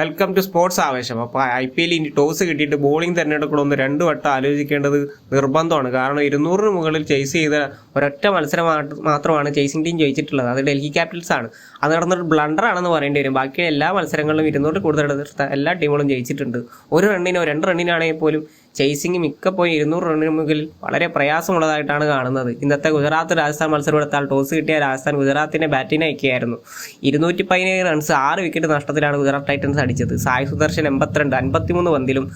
Welcome to sports ആവേശം. അപ്പോൾ I P എല്ലിൽ ഇനി ടോസ് കിട്ടിയിട്ട് ബോളിംഗ് തിരഞ്ഞെടുക്കണമെന്ന് രണ്ട് വട്ടം ആലോചിക്കേണ്ടത് നിർബന്ധമാണ്. കാരണം ഇരുന്നൂറിന് മുകളിൽ ചേസ് ചെയ്ത ഒരൊറ്റ മത്സരം മാത്രമാണ് ചേസിംഗ് ടീം ജയിച്ചിട്ടുള്ളത്. അത് ഡൽഹി ക്യാപിറ്റൽസ് ആണ്. അത് നടന്നൊരു ബ്ലണ്ടർ ആണെന്ന് പറയേണ്ടി വരും. ബാക്കി എല്ലാ മത്സരങ്ങളിലും ഇരുന്നൂറിൽ കൂടുതൽ എല്ലാ ടീമുകളും ജയിച്ചിട്ടുണ്ട്. ഒരു റണ്ണിനോ രണ്ട് റണ്ണിനാണെങ്കിൽ പോലും ചേസിംഗ് മിക്ക പോയി ഇരുന്നൂറ് റണ്ണിന് മുകളിൽ വളരെ പ്രയാസമുള്ളതായിട്ടാണ് കാണുന്നത്. ഇന്നത്തെ ഗുജറാത്ത് രാജസ്ഥാൻ മത്സരം എടുത്താൽ ടോസ് കിട്ടിയ രാജസ്ഥാൻ ഗുജറാത്തിനെ ബാറ്റിംഗ് അയക്കുകയായിരുന്നു. ഇരുന്നൂറ്റി പതിനേഴ് റൺസ് ആറ് വിക്കറ്റ് നഷ്ടത്തിലാണ് ഗുജറാത്ത് ടൈറ്റൻസ് അടിച്ചത്. സായ് സുദർശൻ എൺപത്തിരണ്ട് അൻപത്തിമൂന്ന് പന്തിലും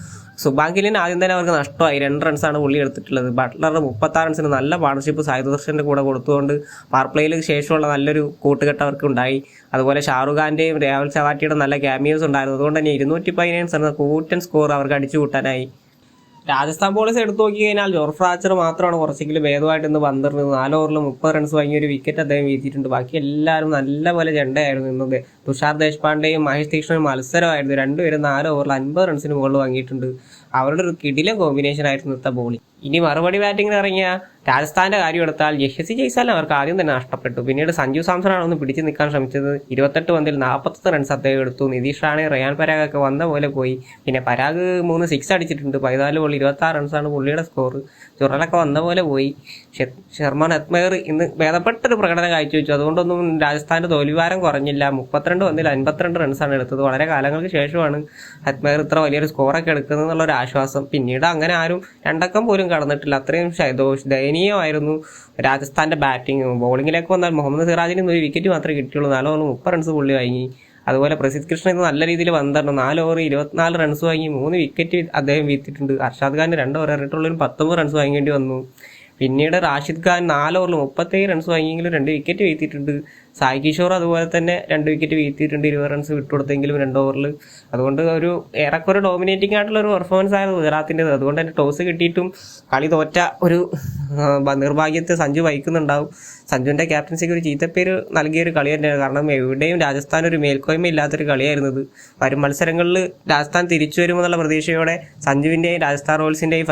സുബാങ്കിലിന് ആദ്യം തന്നെ അവർക്ക് നഷ്ടമായി. രണ്ട് റൺസാണ് പുള്ളി എടുത്തിട്ടുള്ളത്. ബട്ട്ലർ മുപ്പത്താറ് റൺസിന് നല്ല പാർട്ണർഷിപ്പ് സായ് സുദർശന്റെ കൂടെ കൊടുത്തുകൊണ്ട് പവർ പ്ലേയിൽ ശേഷമുള്ള നല്ലൊരു കൂട്ടുകെട്ട് അവർക്ക് ഉണ്ടായി അതുപോലെ ഷാറുഖ് ഖാന്റെയും രാഹുൽ നല്ല ക്യാമിയോസ് ഉണ്ടായിരുന്നു. അതുകൊണ്ട് തന്നെ ഇരുന്നൂറ്റി പതിനേഴ് റൺസ് കൂറ്റൻ സ്കോർ അവർക്ക് അടിച്ചു കൂട്ടാനായി രാജസ്ഥാൻ ബോളേഴ്സ് എടുത്തു നോക്കി കഴിഞ്ഞാൽ ജോർ ഫ്രാച്ചർ മാത്രമാണ് കുറച്ചെങ്കിലും ഭേദമായിട്ട് ഇന്ന് പന്ത്രണ്ട് നാല് ഓവറിൽ മുപ്പത് റൺസ് വാങ്ങിയ ഒരു വിക്കറ്റ് അദ്ദേഹം വീഴ്ത്തിയിട്ടുണ്ട്. ബാക്കി എല്ലാവരും നല്ല പോലെ ചെണ്ടയായിരുന്നു ഇന്നത്. തുഷാർ ദേശ്പാണ്ഡെയും മഹേഷ് തീക്ഷ്ണയും മത്സരമായിരുന്നു. രണ്ടുപേരും നാല് ഓവറിൽ അൻപത് റൺസിന് മുകളിൽ വാങ്ങിയിട്ടുണ്ട്. അവരുടെ ഒരു കിടില കോമ്പിനേഷൻ ആയിരുന്നു ഇന്നത്തെ ബോളിംഗ് ഇനി മറുപടി ബാറ്റിംഗിന് ഇറങ്ങിയ രാജസ്ഥാന്റെ കാര്യം എടുത്താൽ യശസ്വി ജയ്സാലിന് അവർക്ക് ആദ്യം തന്നെ നഷ്ടപ്പെട്ടു. പിന്നീട് സഞ്ജു സാംസണാണ് ഒന്ന് പിടിച്ചു നിൽക്കാൻ ശ്രമിച്ചത്. ഇരുപത്തെട്ട് പന്തിൽ നാൽപ്പത്തൊന്ന് റൺസ് അദ്ദേഹം എടുത്തു. നിതീഷ് റാണെ റയാൻ പരാഗ് ഒക്കെ വന്ന പോലെ പോയി. പിന്നെ പരാഗ് മൂന്ന് സിക്സ് അടിച്ചിട്ടുണ്ട്. പതിനാല് ബോൾ ഇരുപത്തി ആറ് റൺസാണ് പുള്ളിയുടെ സ്കോർ ചുറലൊക്കെ വന്ന പോലെ പോയി. ഷെർമാൻ ഹത്മേർ ഇന്ന് ഭേദപ്പെട്ടൊരു പ്രകടനം കാഴ്ചവെച്ചു. അതുകൊണ്ടൊന്നും രാജസ്ഥാന്റെ തോൽവിവാരം കുറഞ്ഞില്ല. മുപ്പത്തിരണ്ട് പന്തിൽ അൻപത്തിരണ്ട് റൺസാണ് എടുത്തത്. വളരെ കാലങ്ങൾക്ക് ശേഷമാണ് ഹത്മേർ ഇത്ര വലിയൊരു സ്കോറൊക്കെ എടുക്കുന്നത് എന്നുള്ള ഒരു ആശ്വാസം. പിന്നീട് അങ്ങനെ ആരും രണ്ടക്കം പോലും കടന്നിട്ടില്ല. അത്രയും ദയനീയമായിരുന്നു രാജസ്ഥാന്റെ ബാറ്റിംഗ് ബോളിങ്ങിലേക്ക് വന്നാൽ മുഹമ്മദ് സിറാജിന് ഒരു വിക്കറ്റ് മാത്രമേ കിട്ടിയുള്ളൂ. നാലോ ഓവർ മുപ്പത് റൺസ് പുള്ളി വാങ്ങി. അതുപോലെ പ്രസിദ് കൃഷ്ണൻ ഇന്ന് നല്ല രീതിയിൽ വന്നിട്ടുണ്ട് നാല് ഓവർ ഇരുപത്തിനാല് റൺസ് വാങ്ങി. മൂന്ന് വിക്കറ്റ് അദ്ദേഹം വീത്തിട്ടുണ്ട് അർഷാദ് ഖാൻ രണ്ട് ഓവർ ഇറങ്ങിയിട്ടുള്ളൊരു പത്തൊമ്പത് റൺസ് വാങ്ങേണ്ടി വന്നു. പിന്നീട് റാഷിദ് ഖാൻ നാല് ഓവറിൽ മുപ്പത്തേഴ് റൺസ് വാങ്ങിയെങ്കിലും രണ്ട് വിക്കറ്റ് വീഴ്ത്തിയിട്ടുണ്ട്. സായി കിഷോർ അതുപോലെ തന്നെ രണ്ട് വിക്കറ്റ് വീഴ്ത്തിയിട്ടുണ്ട്. ഇരുപത് റൺസ് വിട്ടുകൊടുത്തെങ്കിലും രണ്ട് ഓവറിൽ അതുകൊണ്ട് ഒരു ഏറെക്കുറെ ഡോമിനേറ്റിംഗ് ആയിട്ടുള്ള ഒരു പെർഫോമൻസ് ആയിരുന്നു ഗുജറാത്തിന്റെത്. അതുകൊണ്ട് തന്നെ ടോസ് കിട്ടിയിട്ടും കളി തോറ്റ ഒരു നിർഭാഗ്യത്തെ സഞ്ജു വഹിക്കുന്നുണ്ടാവും. സഞ്ജുവിന്റെ ക്യാപ്റ്റൻസിക്ക് ഒരു ചീത്തപ്പേര് നൽകിയ ഒരു കളി തന്നെയാണ്. കാരണം എവിടെയും രാജസ്ഥാൻ ഒരു മേൽക്കോയ്മ ഇല്ലാത്തൊരു കളിയായിരുന്നത്. വരും മത്സരങ്ങളിൽ രാജസ്ഥാൻ തിരിച്ചു വരുമെന്നുള്ള പ്രതീക്ഷയോടെ സഞ്ജുവിന്റെയും രാജസ്ഥാൻ റോയൽസിന്റെയും